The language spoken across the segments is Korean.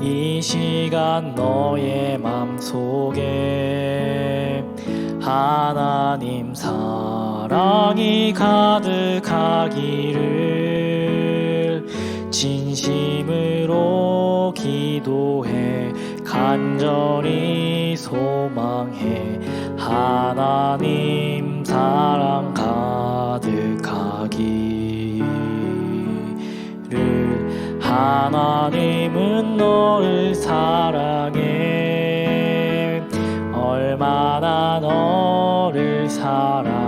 이 시간 너의 맘속에 하나님 사랑이 가득하기를 진심으로 기도해 간절히 소망해 하나님 사랑 가득하기 하나님은 너를 사랑해. 얼마나 너를 사랑하시는지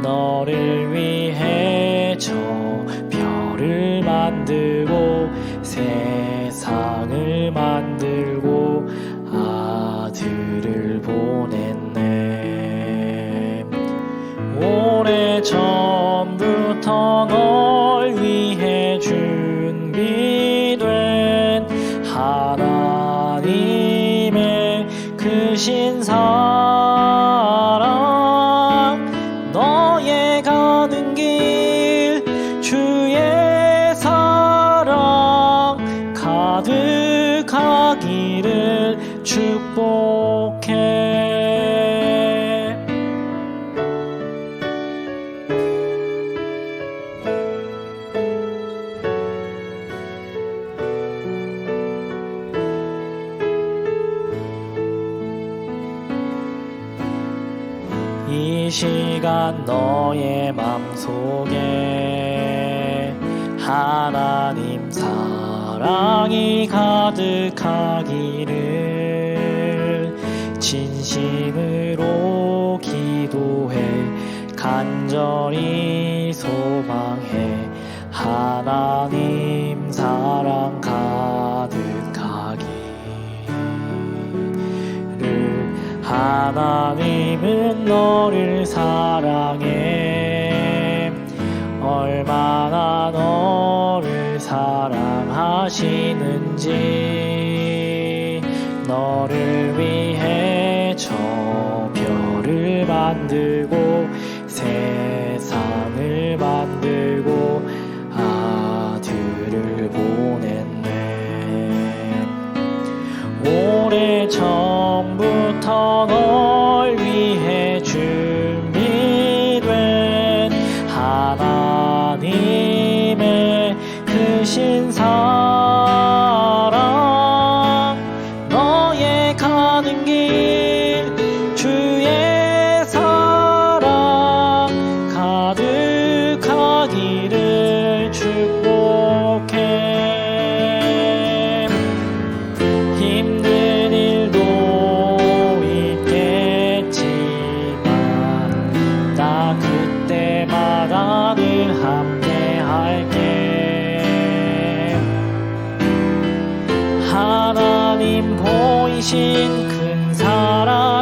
너를 위해 저 별을 만들고 세상을 만들고 준비된 하나님의 크신 사랑 너의 가는 길 주의 사랑 가득하기를 축복해 이 시간 너의 맘속에 하나님 사랑이 가득하기를 진심으로 기도해 간절히 소망해 하나님 하나님은 너를 사랑해. 얼마나 너를 사랑하시는지 너를 위해 저 별을 만들고 전부터 널 위해 준비된 하나님의 크신 사 보이신 큰 사랑